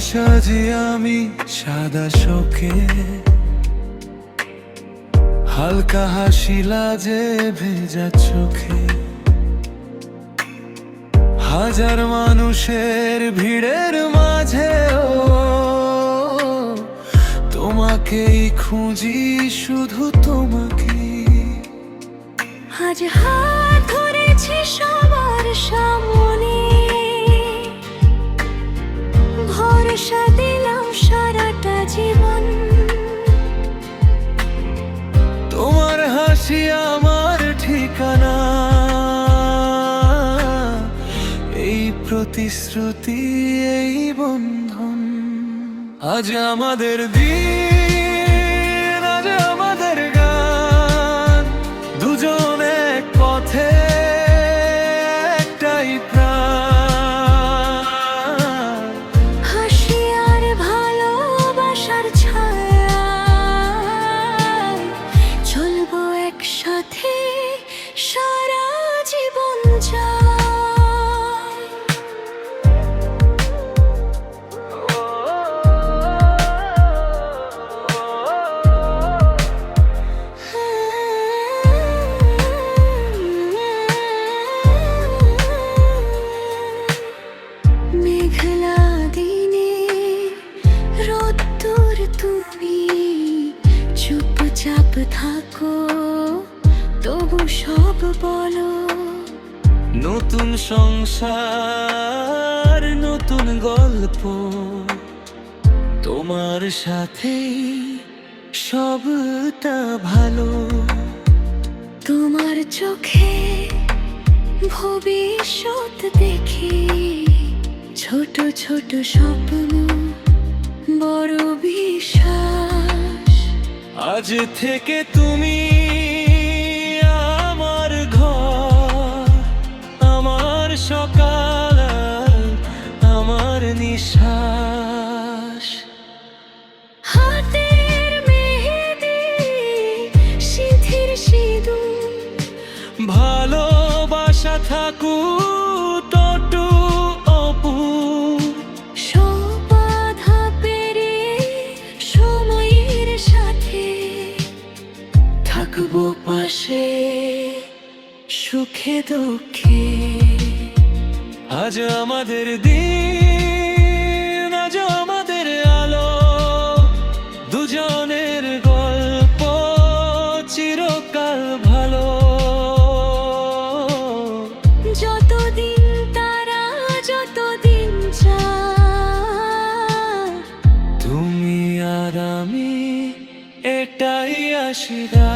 সাজি আমি সাদা শোকে। হালকা হাসি লাজে ভেজা চোখে। হাজার মানুষের ভিড়ের মাঝেও তোমাকেই খুঁজি শুধু তোমাকে আজ প্রতিশ্রুতি এই বন্ধন। আজ আমাদের দিন থাকো তবু সব বলো। নতুন সংসার নতুন গল্প তোমার সাথে সবটা ভালো। তোমার চোখে ভবিষ্যৎ দেখি ছোট ছোট স্বপ্ন বড় বিশ্বাস আজ থেকে তুমি আমার ঘর আমার সকাল আমার নিঃশ্বাস। হাতের মেহেদি সিঁথির সিঁদুর। ভালোবাসা থাকু পাশে সুখে দুঃখে। আজ আমাদের দিন আজ আমাদের আলো। দুজনের গল্প চিরকাল ভালো। যতদিন তারা যতদিন তুমি আর আমি এটাই আশীর্বাদ।